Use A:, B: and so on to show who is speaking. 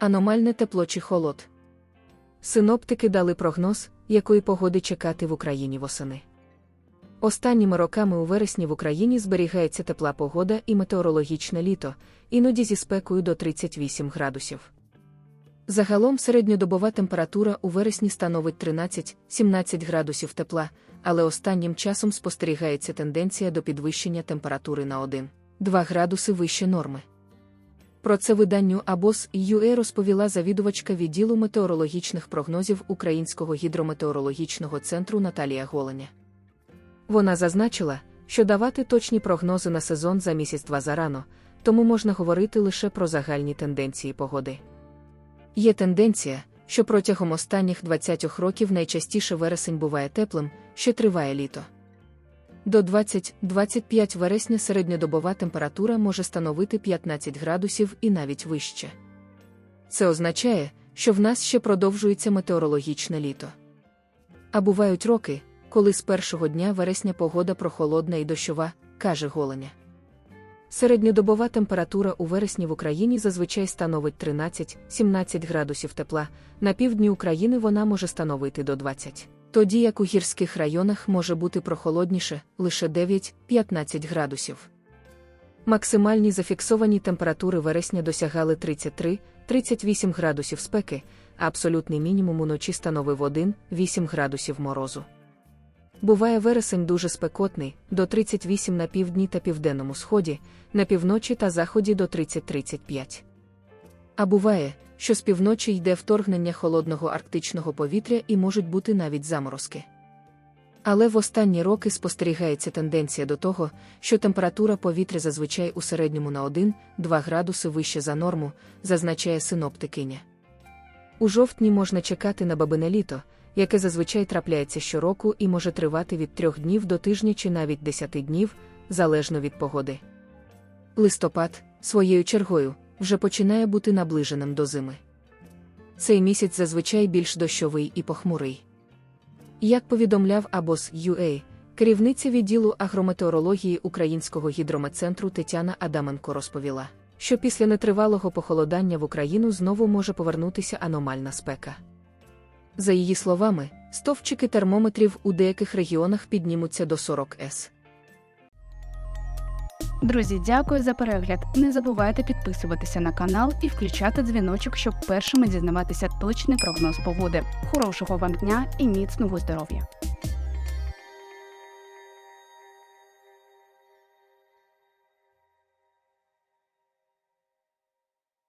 A: Аномальне тепло чи холод. Синоптики дали прогноз, якої погоди чекати в Україні восени. Останніми роками у вересні в Україні зберігається тепла погода і метеорологічне літо, іноді зі спекою до 38 градусів. Загалом середньодобова температура у вересні становить 13-17 градусів тепла, але останнім часом спостерігається тенденція до підвищення температури на 1-2 градуси вище норми. Про це виданню Абос ЮЕ розповіла завідувачка відділу метеорологічних прогнозів Українського гідрометеорологічного центру Наталія Голеня. Вона зазначила, що давати точні прогнози на сезон за місяць-два зарано, тому можна говорити лише про загальні тенденції погоди. Є тенденція, що протягом останніх 20 років найчастіше вересень буває теплим, що триває літо. До 20-25 вересня середньодобова температура може становити 15 градусів і навіть вище. Це означає, що в нас ще продовжується метеорологічне літо. А бувають роки, коли з першого дня вересня погода прохолодна і дощова, каже Голеня. Середньодобова температура у вересні в Україні зазвичай становить 13-17 градусів тепла, на півдні України вона може становити до 20, тоді як у гірських районах може бути прохолодніше лише 9-15 градусів. Максимальні зафіксовані температури вересня досягали 33-38 градусів спеки, а абсолютний мінімум уночі становив 1-8 градусів морозу. Буває вересень дуже спекотний, до 38 на півдні та південному сході, на півночі та заході до 30-35. А буває, що з півночі йде вторгнення холодного арктичного повітря і можуть бути навіть заморозки. Але в останні роки спостерігається тенденція до того, що температура повітря зазвичай у середньому на 1-2 градуси вище за норму, зазначає синоптикиня. У жовтні можна чекати на бабине літо, яке зазвичай трапляється щороку і може тривати від трьох днів до тижня чи навіть десяти днів, залежно від погоди. Листопад, своєю чергою, вже починає бути наближеним до зими. Цей місяць зазвичай більш дощовий і похмурий. Як повідомляв Абос UA, керівниця відділу агрометеорології Українського гідрометцентру Тетяна Адаменко розповіла, що після нетривалого похолодання в Україну знову може повернутися аномальна спека. За її словами, стовпчики термометрів у деяких регіонах піднімуться до 40 С.
B: Друзі, дякую за перегляд. Не забувайте підписуватися на канал і включати дзвіночок, щоб першими дізнаватися точний прогноз погоди. Хорошого вам дня і міцного здоров'я!